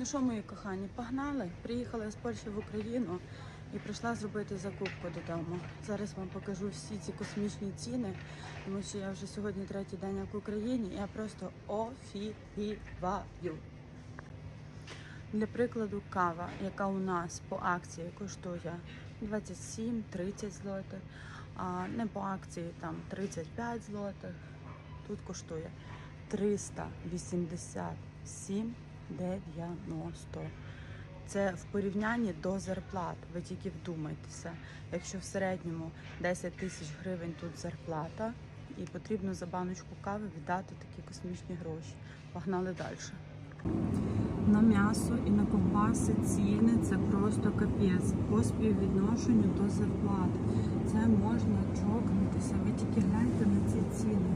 Ну що, мої кохані, погнали? Приїхала з Польщі в Україну і прийшла зробити закупку додому. Зараз вам покажу всі ці космічні ціни, тому що я вже сьогодні третій день як в Україні, я просто офігіваю. Для прикладу, кава, яка у нас по акції коштує 27-30 злотих, а не по акції там 35 злотих. Тут коштує 387 90. Це в порівнянні до зарплат. Ви тільки вдумайтеся. Якщо в середньому 10 тисяч гривень тут зарплата, і потрібно за баночку кави віддати такі космічні гроші. Погнали далі. На м'ясо і на ковбаси ціни це просто капець по співвідношенню до зарплат. Це можна чокнутися. Ви тільки гляньте на ці ціни.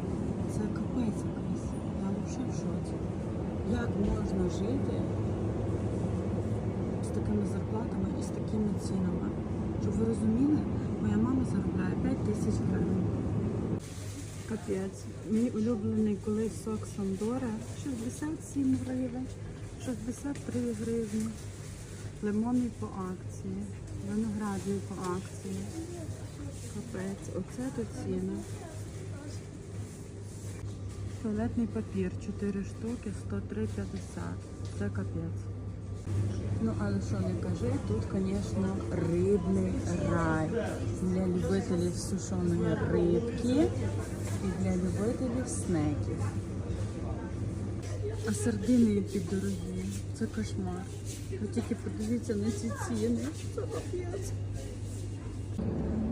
Це капець якийсь. Я взагалі в шоці. Як можна жити з такими зарплатами і з такими цінами? Щоб ви розуміли, моя мама заробляє 5 тисяч гривень. Капець. Мій улюблений колись сок Сандора 67 гривень, 63 гривні. Лимонний по акції, виноградний по акції. Капець, оце то ціна. Туалетний папір 4 штуки 103,50. Це капець. Ну, але що не кажи, тут, звісно, рибний рай для любителів сушеної рибки і для любителів снеків. А сардини які дорогі. Це кошмар. Ви тільки подивіться на ці ціни. Це капець.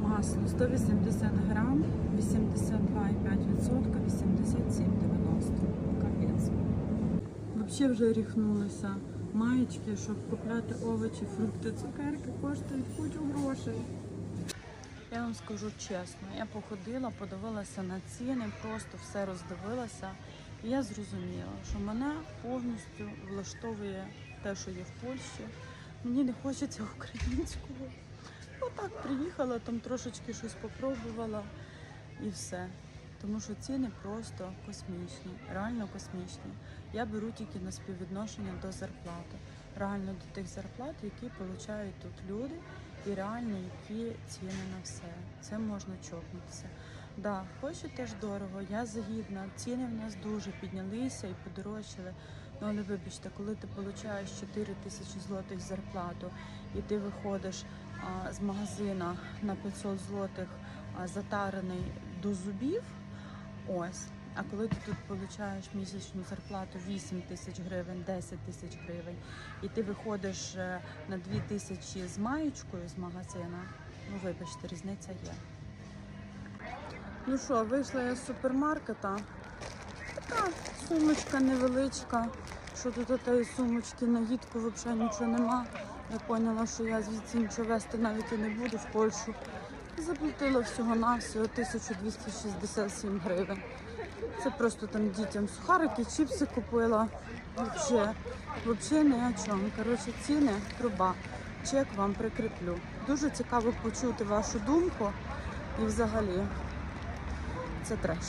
Масло 180 грам, 82,5%, 87,90. Капець. Взагалі вже ріхнулися. Маєчки, щоб купляти овочі, фрукти, цукерки коштують кучу грошей. Я вам скажу чесно, я походила, подивилася на ціни, просто все роздивилася. І я зрозуміла, що мене повністю влаштовує те, що є в Польщі. Мені не хочеться українського. Отак приїхала, там трошечки щось попробувала і все. Тому що ціни просто космічні, реально космічні. Я беру тільки на співвідношення до зарплати. Реально до тих зарплат, які отримують тут люди, і реально які ціни на все. Це можна чокнутися. Да, Польщі теж дорого, я загідна. Ціни в нас дуже піднялися і подорожчали. Ну але вибачте, коли ти отримуєш 4 тисячі злотих зарплату і ти виходиш а, з магазина на 500 злотих затарений до зубів. Ось. А коли ти тут отримуєш місячну зарплату 8 тисяч гривень, 10 тисяч гривень, і ти виходиш е, на 2 тисячі з маєчкою з магазина, ну вибачте, різниця є. Ну що, вийшла я з супермаркета. Така сумочка невеличка. Що тут у тієї сумочки на гідку взагалі нічого нема. Я поняла, що я звідси нічого вести навіть і не буду в Польщу. Заплатила всього на всього 1267 гривень. Це просто там дітям сухарики, чіпси купила. Взагалі, взагалі ні о чому. Коротше, ціни труба. Чек вам прикріплю. Дуже цікаво почути вашу думку. І взагалі це треш.